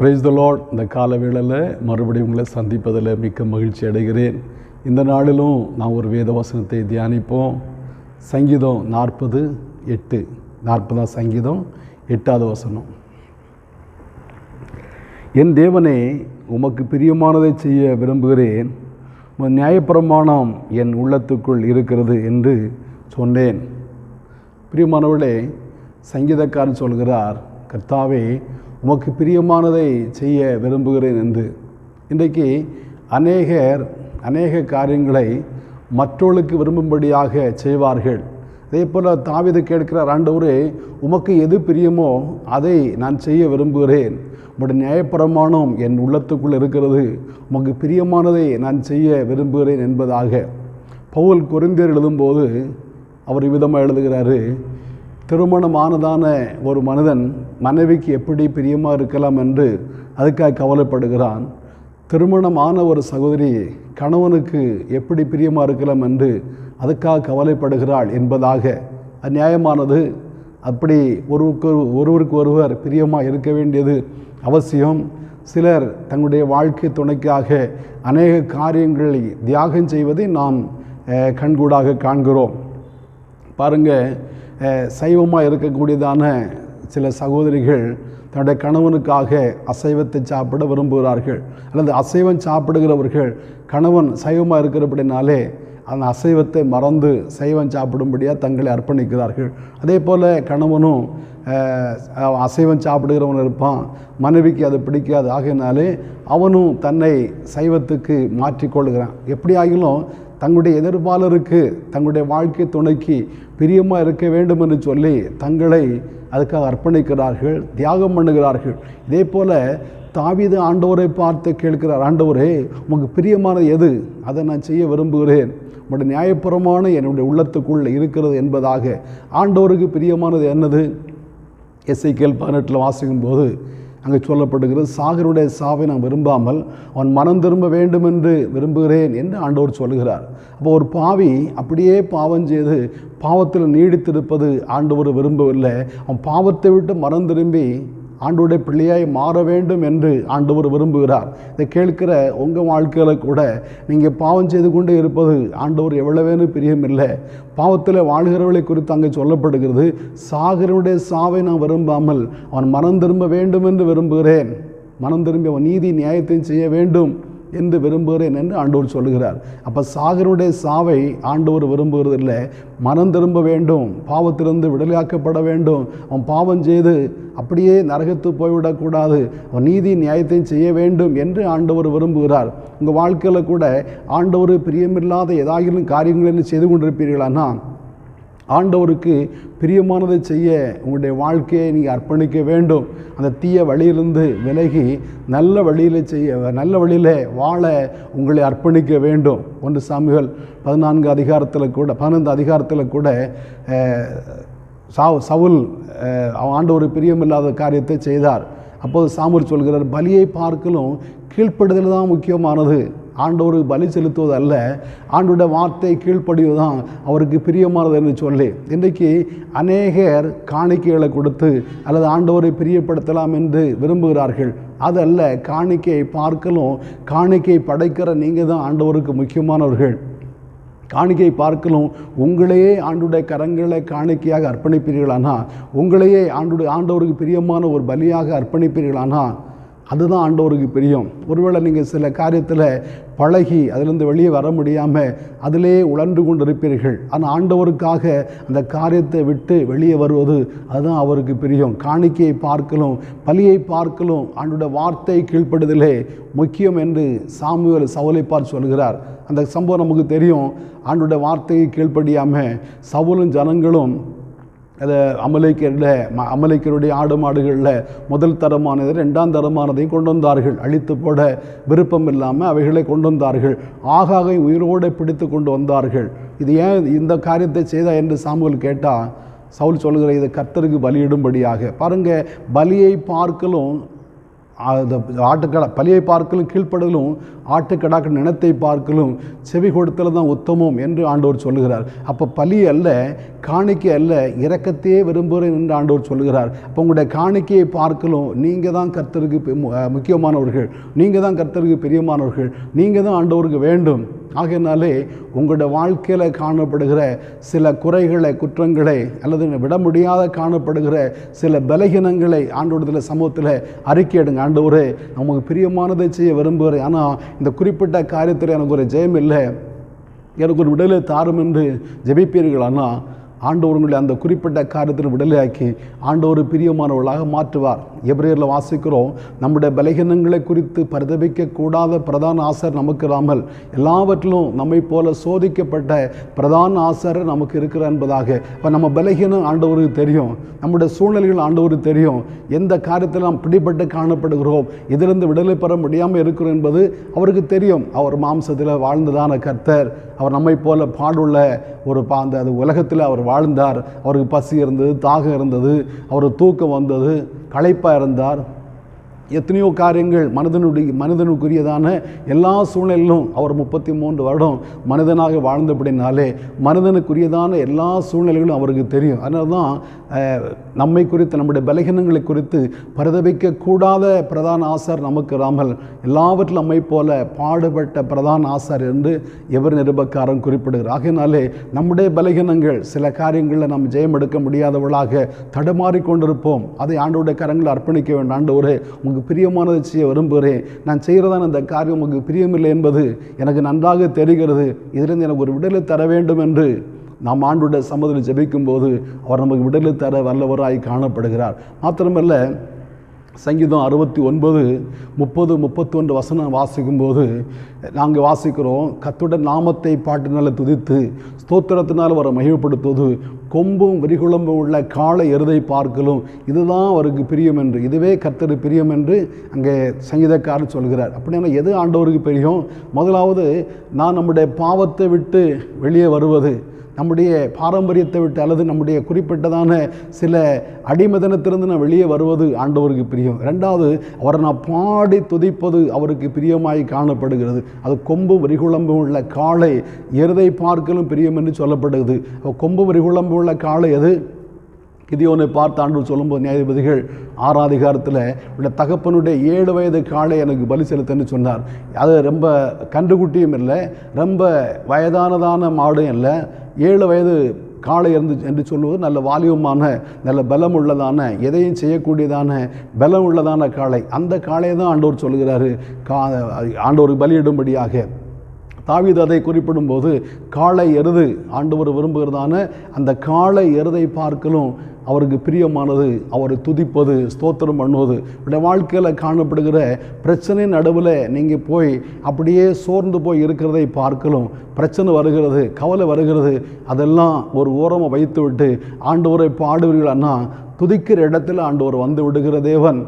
Praise the Lord இந்த கால வேளையில் மறுபடியும் உங்களை சந்திப்பதில் மிக்க மகிழ்ச்சி அடைகிறேன். இந்த நாளிலும் நான் ஒரு வேத வசனத்தை தியானிப்போம். சங்கீதம் நாற்பது எட்டு. நாற்பதாம் சங்கீதம் எட்டாவது வசனம். என் தேவனே உமக்கு பிரியமானதை செய்ய விரும்புகிறேன். உன் நியாயப்பிரமாணம் என் உள்ளத்துக்குள் இருக்கிறது என்று சொன்னேன். பிரியமானவர்களே சங்கீதக்காரன் சொல்கிறார் கர்த்தாவே உமக்கு பிரியமானதை செய்ய விரும்புகிறேன் என்று. இன்றைக்கு அநேகர் அநேக காரியங்களை மற்றவர்களுக்கு விரும்பும்படியாக செய்வார்கள். அதே போல் தாவிதை கேட்கிறார் ஆண்டவரே உமக்கு எது பிரியமோ அதை நான் செய்ய விரும்புகிறேன். உங்களுடைய நியாயப்பிரமாணம் என் உள்ளத்துக்குள் இருக்கிறது. உமக்கு பிரியமானதை நான் செய்ய விரும்புகிறேன் என்பதாக. பவுல் குறைந்தர் எழுதும்போது அவர் விதமாக எழுதுகிறாரு திருமணமானதான ஒரு மனிதன் மனைவிக்கு எப்படி பிரியமாக இருக்கலாம் என்று அதுக்காக கவலைப்படுகிறான். திருமணமான ஒரு சகோதரி கணவனுக்கு எப்படி பிரியமாக இருக்கலாம் என்று அதுக்காக கவலைப்படுகிறாள் என்பதாக அந்நியாயமானது அப்படி ஒருவருக்கு ஒருவருக்கு ஒருவர் பிரியமாக இருக்க வேண்டியது அவசியம். சிலர் தங்களுடைய வாழ்க்கை துணைக்காக அநேக காரியங்களை தியாகம் செய்வதை நாம் கண்கூடாக காண்கிறோம். பாருங்கள் சைவமாக இருக்கக்கூடியதான சில சகோதரிகள் தன்னுடைய கணவனுக்காக அசைவத்தை சாப்பிட விரும்புகிறார்கள். அல்லது அசைவம் சாப்பிடுகிறவர்கள் கணவன் சைவமாக இருக்கிறபடினாலே அந்த அசைவத்தை மறந்து சைவம் சாப்பிடும்படியாக தங்களை அர்ப்பணிக்கிறார்கள். அதே போல் கணவனும் அசைவம் சாப்பிடுகிறவன் இருப்பான். மனைவிக்கு அது பிடிக்காது. ஆகையினாலே அவனும் தன்னை சைவத்துக்கு மாற்றிக்கொள்கிறான். எப்படி ஆகிலும் தங்களுடைய எதிர்பாலருக்கு தங்களுடைய வாழ்க்கை துணைக்கு பிரியமாக இருக்க வேண்டும் என்று சொல்லி தங்களை அதுக்காக அர்ப்பணிக்கிறார்கள் தியாகம் பண்ணுகிறார்கள். இதே போல் தாவித ஆண்டவரை பார்த்து கேட்கிறார் ஆண்டவரே உமக்கு பிரியமானது எது? அதை நான் செய்ய விரும்புகிறேன். உங்களுடைய நியாயப்புறமான என்னுடைய உள்ளத்துக்குள்ளே இருக்கிறது என்பதாக. ஆண்டவருக்கு பிரியமானது என்னது? எஸ்ஐ கேள் பதினெட்டில் வாசிக்கும் போது அங்கே சொல்லப்படுகிறது சாகருடைய சாவை நான் விரும்பாமல் அவன் மனம் திரும்ப வேண்டும் என்று விரும்புகிறேன் என்று ஆண்டவர் சொல்கிறார் அப்போ ஒரு பாவி அப்படியே பாவம் செய்து பாவத்தில் நீடித்திருப்பது ஆண்டவர் விரும்பவில்லை. அவன் பாவத்தை விட்டு மனம் திரும்பி ஆண்டோடைய பிள்ளையாய் மாற வேண்டும் என்று ஆண்டவர் விரும்புகிறார். இதை கேட்கிற உங்கள் வாழ்க்கையில் கூட நீங்கள் பாவம் செய்து கொண்டே இருப்பது ஆண்டவர் எவ்வளவேன்னு பிரியமில்லை. பாவத்தில் வாழ்கிறவர்களை குறித்து அங்கே சொல்லப்படுகிறது. சாகரனுடைய சாவை நான் விரும்பாமல் அவன் மனம் திரும்ப வேண்டும் என்று விரும்புகிறேன். மனம் திரும்பி அவன் நீதி நியாயத்தையும் செய்ய வேண்டும். என்று விரும்புகிறேன் என்று ஆண்டவர் சொல்லுகிறார். அப்போ சாகருடைய சாவை ஆண்டவர் விரும்புகிறதில்லை. மனம் திரும்ப வேண்டும். பாவத்திலிருந்து விடுதலையாக்கப்பட வேண்டும். அவன் பாவம் செய்து அப்படியே நரகத்து போய்விடக்கூடாது. அவன் நீதி நியாயத்தையும் செய்ய வேண்டும் என்று ஆண்டவர் விரும்புகிறார். உங்கள் வாழ்க்கையில் கூட ஆண்டவர் பிரியமில்லாத ஏதாகிலும் காரியங்களை செய்து கொண்டிருப்பீர்களானா ஆண்டவருக்கு பிரியமானதை செய்ய உங்களுடைய வாழ்க்கையை நீங்கள் அர்ப்பணிக்க வேண்டும். அந்த தீய வழியிலிருந்து விலகி நல்ல வழியில் செய்ய நல்ல வழியில் வாழ உங்களை அர்ப்பணிக்க வேண்டும். ஒன்று சாமிகள் பதினான்கு அதிகாரத்தில் கூட பதினைந்து அதிகாரத்தில் கூட அஹ், சவுல் ஆண்டவர் பிரியமில்லாத காரியத்தை செய்தார். அப்போது சாமூர் சொல்கிறார் பலியை பார்க்கலும் கீழ்ப்படுதல் தான் முக்கியமானது. ஆண்டவருக்கு பலி செலுத்துவது அல்ல ஆண்டோட வார்த்தை கீழ்ப்படிவது தான் அவருக்கு பிரியமானது என்று சொல்லி இன்றைக்கு அநேகர் காணிக்கைகளை கொடுத்து அல்லது ஆண்டவரை பிரியப்படுத்தலாம் என்று விரும்புகிறார்கள். அதல்ல காணிக்கையை பார்க்கலும் காணிக்கை படைக்கிற நீங்கள் தான் ஆண்டவருக்கு முக்கியமானவர்கள். காணிக்கை பார்க்கலும் உங்களையே ஆண்டுடைய கரங்களை காணிக்கையாக அர்ப்பணிப்பீர்களானா உங்களையே ஆண்டுடைய ஆண்டவருக்கு பிரியமான ஒரு பலியாக அர்ப்பணிப்பீர்களானா அதுதான் ஆண்டவருக்கு பிரியம். ஒருவேளை நீங்கள் சில காரியத்தில் பழகி அதிலிருந்து வெளியே வர முடியாமல் அதிலே உழன்று கொண்டு இருப்பீர்கள் ஆனால் ஆண்டவருக்காக அந்த காரியத்தை விட்டு வெளியே வருவது அதுதான் அவருக்கு பிரியம். காணிக்கையை பார்க்கலும் பலியை பார்க்கலும் ஆண்டோட வார்த்தை கீழ்ப்படுதலே முக்கியம் என்று சாமுவேல் சவுலைப்பார் பார்த்து சொல்கிறார். அந்த சம்பவம் நமக்கு தெரியும். ஆண்டோட வார்த்தையை கீழ்ப்படியாமல் சவுலும் ஜனங்களும் அதை அமலைக்கரில் ம அமலைக்கருடைய ஆடு மாடுகளில் முதல் தரமானதை ரெண்டாம் தரமானதையும் கொண்டு வந்தார்கள். அழித்து போட விருப்பம் இல்லாமல் அவைகளை கொண்டு வந்தார்கள். ஆகாகை உயிரோடு பிடித்து கொண்டு வந்தார்கள். இது ஏன் இந்த காரியத்தை செய்தா என்று சாமுவல் கேட்டால் சவுல் சொல்கிற இது கர்த்தருக்கு பலியிடும்படியாக. பாருங்கள் பலியை பார்க்கலும் ஆட்டுக்கடா பலியை பார்க்கலும் கீழ்ப்படுதலும் ஆட்டுக்கடாக்கு நினத்தை பார்க்கலும் செவி கொடுத்தல் தான் உத்தமம் என்று ஆண்டவர் சொல்லுகிறார். அப்போ பலி அல்ல காணிக்கை அல்ல இறக்கத்தையே விரும்புகிறேன் என்று ஆண்டவர் சொல்லுகிறார். அப்போ உங்களுடைய காணிக்கையை பார்க்கலும் நீங்கள் தான் கர்த்தருக்கு மு- முக்கியமானவர்கள் நீங்கள் தான் கர்த்தருக்கு பெரியமானவர்கள் நீங்கள் தான் ஆண்டவருக்கு வேண்டும். ஆகையினாலே உங்களோட வாழ்க்கையில் காணப்படுகிற சில குறைகளை குற்றங்களை அல்லது விட முடியாத காணப்படுகிற சில பலகீனங்களை ஆண்டோடத்தில் சமூகத்தில் அறிக்கையிடுங்க ஆண்டவரே நமக்கு பிரியமானதை செய்ய விரும்புகிறேன். ஆனால் இந்த குறிப்பிட்ட காரியத்தில் எனக்கு ஒரு ஜெயம் இல்லை. எனக்கு ஒரு விடலை தாரும் என்று ஜெபிப்பீர்கள்? ஆனால் ஆண்டவர் உங்களை அந்த குறிப்பிட்ட காரியத்தில் விடுதலையாக்கி ஆண்டவர் பிரியமானவர்களாக மாற்றுவார். எபிரேயரில் வாசிக்கிறோம் நம்முடைய பலகீனங்களை குறித்து பரிதபிக்க கூடாத பிரதான ஆசர் நமக்கு இராமல் எல்லாவற்றிலும் நம்மை போல சோதிக்கப்பட்ட பிரதான ஆசர் நமக்கு இருக்கிறார் என்பதாக. இப்போ நம்ம பலகீனம் ஆண்டவருக்கு தெரியும். நம்முடைய சூழ்நிலைகள் ஆண்டவருக்கு தெரியும். எந்த காரியத்தில் நாம் பிடிபட்டு காணப்படுகிறோம் இதிலிருந்து விடுதலை பெற முடியாமல் இருக்கிறோம் என்பது அவருக்கு தெரியும். அவர் மாம்சத்தில் வாழ்ந்ததான கர்த்தர். அவர் நம்மை போல பாடுள்ள ஒரு பா அந்த அது உலகத்தில் அவர் வாழ்ந்தார். அவருக்கு பசி இருந்தது தாகம் இருந்தது. அவருக்கு தூக்கம் வந்தது. களைப்பாக இருந்தார். எத்தனையோ காரியங்கள் மனிதனுடைய மனிதனுக்குரியதான எல்லா சூழ்நிலையிலும் அவர் முப்பத்தி மூன்று வருடம் மனிதனாக வாழ்ந்தபடினாலே மனிதனுக்குரியதான எல்லா சூழ்நிலைகளும் அவருக்கு தெரியும். அதனால தான் நம்மை குறித்து நம்முடைய பலகீனங்களை குறித்து பரிதபிக்க கூடாத பிரதான ஆசார் நமக்கு இராமல் எல்லாவற்றிலும் நம்மை போல பாடுபட்ட பிரதான ஆசார் என்று எவர் நிருபக்காரன் குறிப்பிடுகிறார். ஆகையினாலே நம்முடைய பலகீனங்கள் சில காரியங்களில் நாம் ஜெயம் எடுக்க முடியாதவர்களாக தடுமாறிக்கொண்டிருப்போம். அதை ஆண்டோடைய கரங்களில் அர்ப்பணிக்க வேண்டும். உங்கள் உமக்கு பிரியமானதை செய்ய விரும்புகிறேன். நான் செய்கிறதான இந்த காரியம் உமக்கு பிரியமில்லை என்பது எனக்கு நன்றாக தெரிகிறது. இதிலிருந்து எனக்கு ஒரு விடலை தர வேண்டும் என்று நாம் ஆண்டுடைய சம்மதில் ஜெபிக்கும்போது அவர் நமக்கு விடலை தர வல்லவராய் காணப்படுகிறார். மாத்திரமல்ல சங்கீதம் அறுபத்தி ஒன்பது முப்பது முப்பத்தொன்று வசனம் வாசிக்கும்போது நாங்கள் வாசிக்கிறோம் கத்துடன் நாமத்தை பாட்டினால் துதித்து ஸ்தோத்திரத்தினால் அவரை மகிழ்ப்படுத்துவது கொம்பும் வரிகுழம்பும் உள்ள காலை எருதை பார்க்கலும் இதுதான் அவருக்கு பிரியம் என்று இதுவே கர்த்தர் பிரியம் என்று அங்கே சங்கீதக்காரர் சொல்கிறார். அப்படின்னா எது ஆண்டவருக்கு பிரியம்? முதலாவது நான் நம்முடைய பாவத்தை விட்டு வெளியே வருவது நம்முடைய பாரம்பரியத்தை விட்டு அல்லது நம்முடைய குறிப்பிட்டதான சில அடிமதனத்திலிருந்து நான் வெளியே வருவது ஆண்டவருக்கு பிரியம். ரெண்டாவது அவரை நான் பாடி துதிப்பது அவருக்கு பிரியமாய் காணப்படுகிறது. அது கொம்பு வரிகுழம்பு உள்ள காளை எருதை பார்க்கலும் பிரியம் என்று சொல்லப்படுகிறது. கொம்பு வரிகுழம்பு உள்ள காளை எது? கிதியோனை பார்த்து ஆண்டு சொல்லும்போது நியாயாதிபதிகள் ஆறாம் அதிகாரத்தில் உள்ள தகப்பனுடைய ஏழு வயது காளை எனக்கு பலி செலுத்தன்னு சொன்னார். அது ரொம்ப கன்றுக்குட்டியும் இல்லை ரொம்ப வயதானதான மாடும் இல்லை. ஏழு வயது காளை இருந்து என்று சொல்லுவது நல்ல வாலியமான நல்ல பலம் உள்ளதான எதையும் செய்யக்கூடியதான பலம் உள்ளதான காளை அந்த காளையை தான் ஆண்டவர் சொல்கிறாரு கா ஆண்டவர் பலியிடும்படியாக. தாவீது அதை குறிப்பிடும்போது காளை எருது. ஆண்டவர் விரும்புகிறதான அந்த காளை எருதை பார்க்கலும் அவருக்கு பிரியமானது அவரை துதிப்பது ஸ்தோத்திரம் பண்ணுவது. உடைய வாழ்க்கையில் காணப்படுகிற பிரச்சனை நடுவில் நீங்கள் போய் அப்படியே சோர்ந்து போய் இருக்கிறதை பார்க்கலும் பிரச்சனை வருகிறது கவலை வருகிறது. அதெல்லாம் ஒரு ஓரமாக வைத்து விட்டு ஆண்டவரை பாடுவீர்களான்னா துதிக்கிற இடத்துல ஆண்டவர் வந்து விடுகிற தேவன்.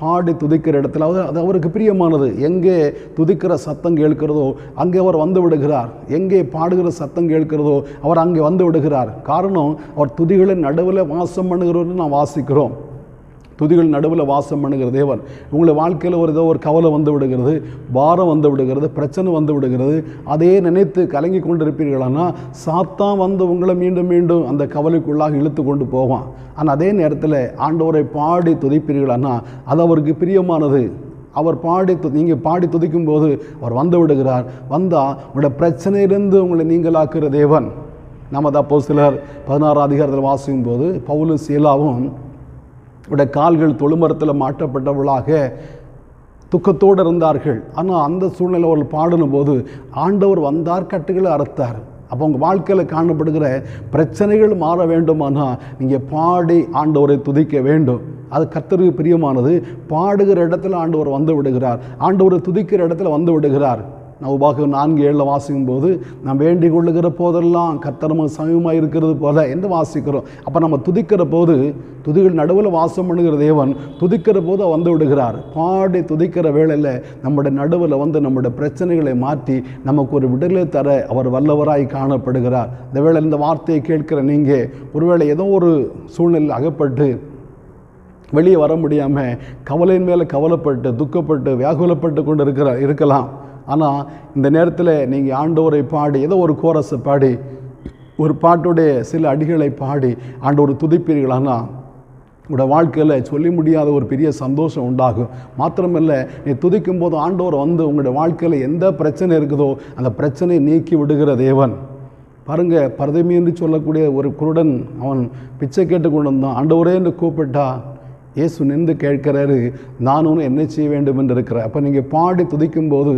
பாடி துதிக்கிற இடத்துல அது அது அவருக்கு பிரியமானது. எங்கே துதிக்கிற சத்தம் கேட்கிறதோ அங்கே அவர் வந்து விடுகிறார். எங்கே பாடுகிற சத்தம் கேட்கிறதோ அவர் அங்கே வந்து விடுகிறார். காரணம் அவர் துதிகளின் நடுவில் வாசம் பண்ணுகிறவர்னு நான் வாசிக்கிறோம். துதிகள் நடுவில் வாசம் பண்ணுகிற தேவன். உங்களை வாழ்க்கையில் ஒரு ஏதோ ஒரு கவலை வந்து விடுகிறது பாரம் வந்து விடுகிறது பிரச்சனை வந்து விடுகிறது. அதே நினைத்து கலங்கி கொண்டிருப்பீர்களானா சாத்தான் வந்து உங்களை மீண்டும் மீண்டும் அந்த கவலைக்குள்ளாக இழுத்து கொண்டு போவான். ஆனால் அதே நேரத்தில் ஆண்டவரை பாடி துதிப்பீர்களானா அது அவருக்கு பிரியமானது. அவர் பாடி து நீங்கள் பாடி துதிக்கும் போது அவர் வந்து விடுகிறார். வந்தால் உங்களோட பிரச்சனையிலிருந்து உங்களை நீங்களாக்குற தேவன். நமது அப்போ சிலர் பதினாறாம் அதிகாரத்தில் வாசிக்கும் போது பவுலும் சீலாவும் உடைய கால்கள் தொழுமரத்தில் மாட்டப்பட்டவளாக துக்கத்தோடு இருந்தார்கள். ஆனால் அந்த சூழ்நிலை அவர்கள் பாடின போது ஆண்டவர் வந்தார் கட்டுகளை அறுத்தார். அப்போ உங்கள் வாழ்க்கையில் காணப்படுகிற பிரச்சனைகள் மாற வேண்டுமானால் நீங்கள் பாடி ஆண்டவரை துதிக்க வேண்டும். அது கத்தருக்கு பிரியமானது. பாடுகிற இடத்துல ஆண்டவர் வந்து விடுகிறார். ஆண்டவரை துதிக்கிற இடத்துல வந்து விடுகிறார். நான் உபாகம் நான்கு ஏழில் வாசிக்கும் போது நாம் வேண்டிக் கொள்ளுகிற போதெல்லாம் கத்தரம சமயமாக இருக்கிறது போல என்று வாசிக்கிறோம். அப்போ நம்ம துதிக்கிற போது துதிகள் நடுவில் வாசம் பண்ணுகிற தேவன் துதிக்கிற போது வந்து விடுகிறார். பாடி துதிக்கிற வேளையில் நம்முடைய நடுவில் வந்து நம்முடைய பிரச்சனைகளை மாற்றி நமக்கு ஒரு விடுதலை தர அவர் வல்லவராய் காணப்படுகிறார். இந்த வேளை இந்த வார்த்தையை கேட்கிற நீங்கள் ஒருவேளை ஏதோ ஒரு சூழ்நிலையில் அகப்பட்டு வெளியே வர முடியாமல் கவலையின் மேலே கவலைப்பட்டு துக்கப்பட்டு வியாகுலப்பட்டு கொண்டு இருக்கிற இருக்கலாம். ஆனால் இந்த நேரத்தில் நீங்கள் ஆண்டவரை பாடி ஏதோ ஒரு கோரஸை பாடி ஒரு பாட்டுடைய சில அடிகளை பாடி ஆண்டவர் துதிப்பீர்களானா? உங்களோட வாழ்க்கையில் சொல்லி முடியாத ஒரு பெரிய சந்தோஷம் உண்டாகும். மாத்திரமல்ல நீ துதிக்கும் போது ஆண்டவர் வந்து உங்களோட வாழ்க்கையில் எந்த பிரச்சனை இருக்குதோ அந்த பிரச்சனையை நீக்கி விடுகிற தேவன். பாருங்க பரதமி என்று சொல்லக்கூடிய ஒரு குருடன் அவன் பிச்சை கேட்டு கொண்டு வந்தான் ஆண்டவரே என்று கூப்பிட்டா இயேசு நின்று கேட்கிறாரு நான் ஒன்று என்ன செய்ய வேண்டும் என்று இருக்கிறேன். அப்போ நீங்கள் பாடி துதிக்கும் போது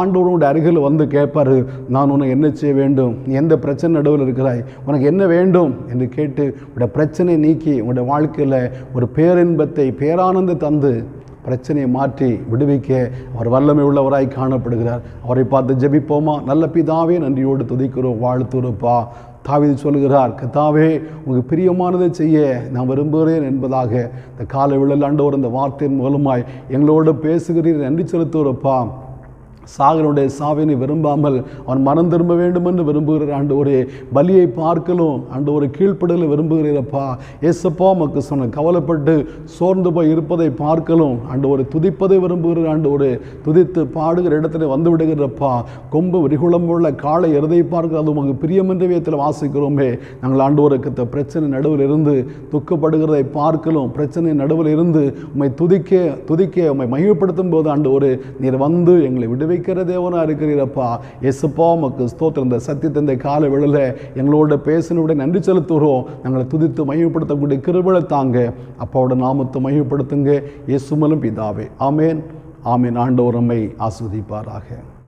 ஆண்டவரோட அருகில் வந்து கேட்பாரு நான் உன்னை என்ன செய்ய வேண்டும்? எந்த பிரச்சனை நடுவில் இருக்கிறாய்? உனக்கு என்ன வேண்டும்? என்று கேட்டு உடைய பிரச்சனை நீக்கி உங்களுடைய வாழ்க்கையில் ஒரு பேரின்பத்தை பேரானந்த தந்து பிரச்சனையை மாற்றி விடுவிக்க அவர் வல்லமை உள்ளவராய் காணப்படுகிறார். அவரை பார்த்து ஜெபிப்போமா? நல்ல பிதாவே நன்றியோடு துதிக்கிறோம் வாழ்த்துருப்பா தாவீது சொல்கிறார் கத்தாவே உங்களுக்கு பிரியமானதை செய்ய நான் விரும்புகிறேன் என்பதாக. இந்த காலை விழல் ஆண்டவர் இந்த வார்த்தையின் மூலமாய் எங்களோடு பேசுகிறீர். நன்றி செலுத்துகிறப்பா சாகனுடைய சாவினை விரும்பாமல் அவன் மனம் திரும்ப வேண்டும் என்று விரும்புகிற ஆண்டு ஒரு பலியை பார்க்கலும் ஆண்டு ஒரு கீழ்ப்படலை விரும்புகிறீரப்பா. ஏசப்பா மக்கு சொன்ன கவலைப்பட்டு சோர்ந்து போய் இருப்பதை பார்க்கலும் ஆண்டு ஒரு துதிப்பதை விரும்புகிற ஆண்டு ஒரு துதித்து பாடுகிற இடத்துல வந்து விடுகிறப்பா கொம்பு விரிகுளமுள்ள காலை எருதை பார்க்க அது உமக்கு பிரியமென்ற விதத்தில் வாசிக்கிறோமே. நாங்கள் ஆண்டு ஒரு கத்த பிரச்சனை நடுவில் இருந்து துக்கப்படுகிறதை பார்க்கலும் பிரச்சனை நடுவில் இருந்து உம்மை துதிக்க துதிக்க உம்மை மகிழ்ப்படுத்தும் போது ஆண்டு ஒரு நீர் வந்து எங்களை விடுவிக்கிற தேவனாக இருக்கிறீரப்பா எசுப்பா உமக்கு ஸ்தோத்திரம். இந்த சத்தியத்தை இந்த கால விழல எங்களோட பேசினோட நன்றி செலுத்துகிறோம். நாங்களை துதித்து மையப்படுத்தக்கூடிய கிருபலை தாங்க. அப்பாவோட நாமத்தை மையப்படுத்துங்க இயேசுமலும் பிதாவே. ஆமேன். ஆமேன். ஆண்டவர் நம்மை ஆஸ்வதிப்பாராக